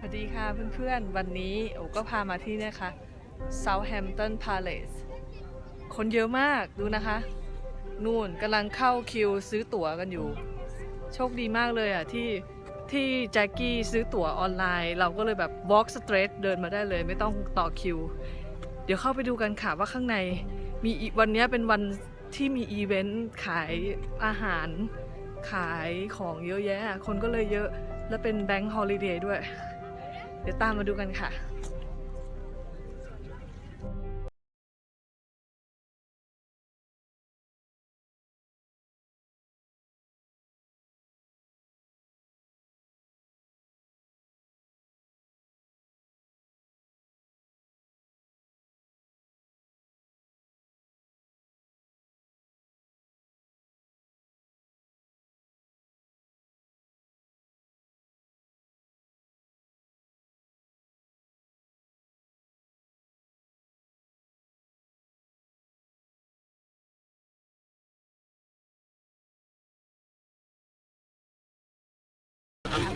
สวัสดีค่ะเพื่อนๆ วันนี้โอก็พามาที่นะคะ Southampton Palace คนเยอะมากดูนะคะ นู่นกำลังเข้าคิวซื้อตั๋วกันอยู่ โชคดีมากเลยอ่ะที่ที่แจ็คกี้ซื้อตั๋วออนไลน์ เราก็เลยแบบ walk straight เดินมาได้เลยไม่ต้องต่อคิว เดี๋ยวเข้าไปดูกันค่ะว่าข้างใน มีวันนี้เป็นวันที่มีอีเวนต์ขายอาหารขายของเยอะแยะคนก็เลยเยอะและเป็นแบงค์ฮอลิเดย์ด้วยเดี๋ยวตามมาดูกันค่ะ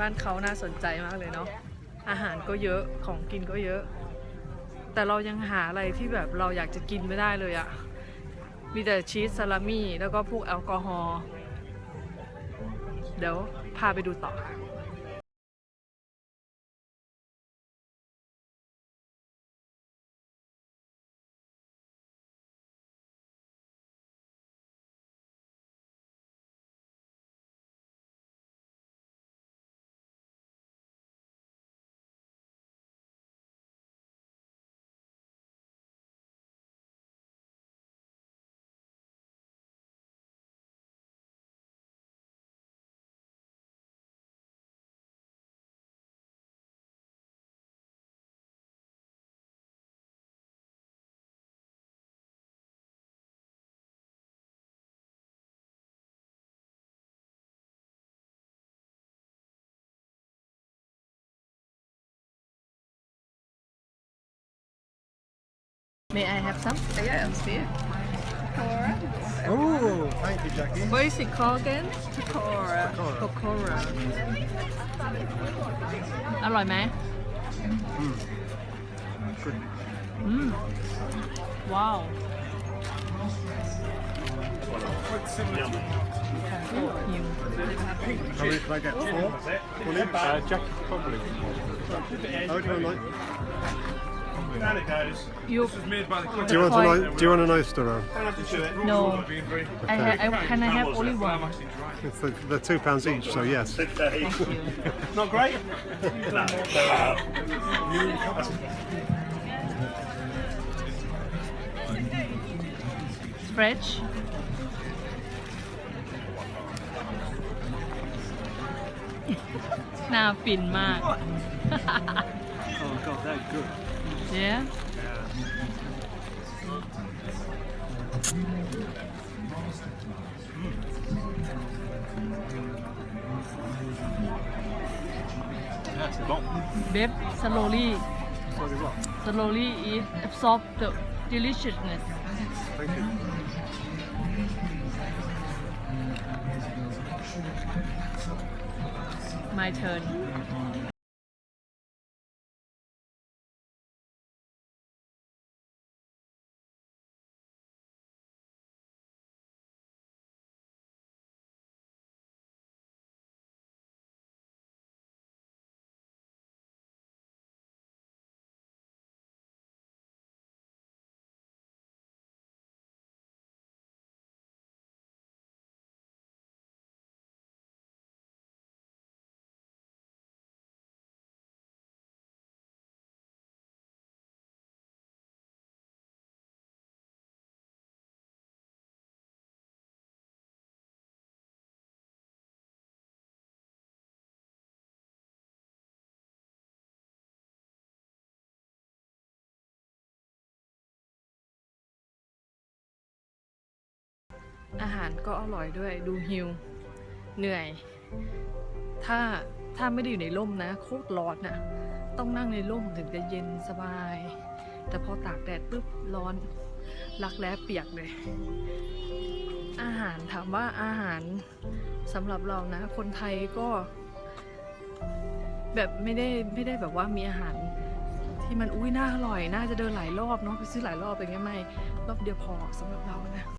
บ้านเขาน่าสนใจมากเลยเนาะ อาหารก็เยอะ ของกินก็เยอะ แต่เรายังหาอะไรที่แบบเราอยากจะกินไม่ได้เลยอะมีแต่ชีสซาลามี่ แล้วก็พวกแอลกอฮอล์ เดี๋ยว พาไปดูต่อค่ะ May I have some? Yeah, I'm still. Oh, thank you, Jackie. What is it called again? Pokora. Pokora. อร่อยไหม Mm. Good. อืมว้าว can I get four? Uh, Jackie probably. would like? You, this made by the Do you want an Do you want an oyster roll? Don't have to No. I, I can I have only one? It's the, they're two pounds each, so yes. Not great? French. Now, that good. Yeah? Yeah. Mm. slowly. Slowly it absorbs the deliciousness. Thank you. My turn. อาหารก็อร่อยด้วยดูหิวเหนื่อยถ้า ถ้าไม่ได้อยู่ในร่มนะโคตรร้อนนะต้องนั่งในร่มถึงจะเย็นสบาย แต่พอตากแดดปุ๊บร้อนรักแร้เปียกเลย อาหารถามว่าอาหารสำหรับเรานะ คนไทยก็แบบไม่ได้ไม่ได้แบบว่ามีอาหาร ที่มันอุ้ยน่าอร่อยน่าจะเดินหลายรอบเนาะไปซื้อหลายรอบอ่างเงี้ยไม่รอบเดียวพอสำหรับเรานะ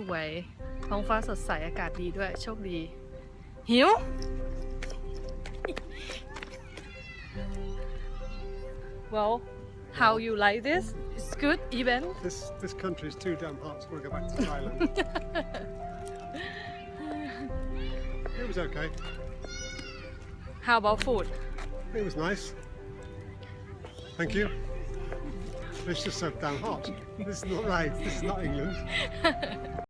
สวย ท้องฟ้าสดใส อากาศดีด้วย โชคดีหิว Well how you like this It's good even This this country is too damn hot so we'll go back to Thailand It was okay How about food It was nice Thank you It's just so damn hot. This is not right. This is not England.